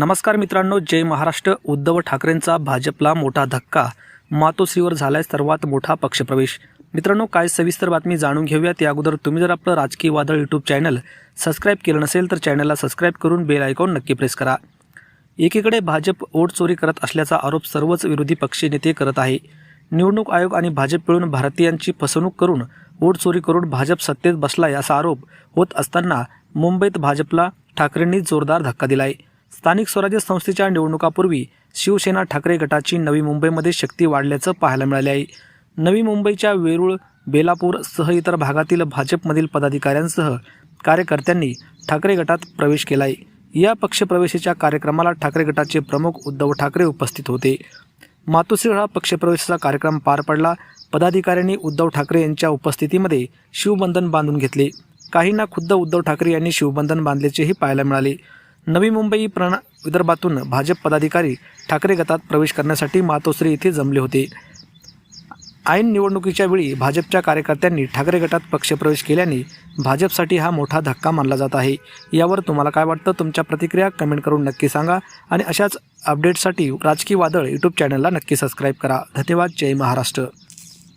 नमस्कार मित्रांनो जय महाराष्ट्र. उद्धव ठाकरेंचा भाजपला मोठा धक्का. मातोश्रीवर झालाय सर्वात मोठा पक्षप्रवेश. मित्रांनो काय सविस्तर बातमी जाणून घेऊयात. या अगोदर तुम्ही जर आपलं राजकीय वादळ यूट्यूब चॅनल सबस्क्राईब केलं नसेल तर चॅनलला सबस्क्राईब करून बेल आयकॉन नक्की प्रेस करा. एकीकडे भाजप वोट चोरी करत असल्याचा आरोप सर्वच विरोधी पक्षी नेते करत आहे. निवडणूक आयोग आणि भाजप मिळून भारतीयांची फसवणूक करून वोट चोरी करून भाजप सत्तेत बसलाय असा आरोप होत असताना मुंबईत भाजपला ठाकरेंनी जोरदार धक्का दिलाय. स्थानिक स्वराज्य संस्थेच्या निवडणुकापूर्वी शिवसेना ठाकरे गटाची नवी मुंबईमध्ये शक्ती वाढल्याचं पाहायला मिळाले आहे. नवी मुंबईच्या वेरूळ बेलापूर सह इतर भागातील भाजपमधील पदाधिकाऱ्यांसह कार्यकर्त्यांनी ठाकरे गटात प्रवेश केला आहे या पक्षप्रवेशाच्या कार्यक्रमाला ठाकरे गटाचे प्रमुख उद्धव ठाकरे उपस्थित होते. मातोश्री हा पक्षप्रवेशाचा कार्यक्रम पार पडला. पदाधिकाऱ्यांनी उद्धव ठाकरे यांच्या उपस्थितीमध्ये शिवबंधन बांधून घेतले. काहींना खुद्द उद्धव ठाकरे यांनी शिवबंधन बांधल्याचेही पाहायला मिळाले. नवी मुंबई प्रणा विदर्भातून भाजप पदाधिकारी ठाकरे गटात प्रवेश करण्यासाठी मातोश्री येथे जमले होते. ऐन निवडणुकीच्या वेळी भाजपच्या कार्यकर्त्यांनी ठाकरे गटात पक्षप्रवेश केल्याने भाजपसाठी हा मोठा धक्का मानला जात आहे. यावर तुम्हाला काय वाटतं? तुमच्या प्रतिक्रिया कमेंट करून नक्की सांगा आणि अशाच अपडेट्ससाठी राजकीय वादळ यूट्यूब चॅनलला नक्की सबस्क्राईब करा. धन्यवाद. जय महाराष्ट्र.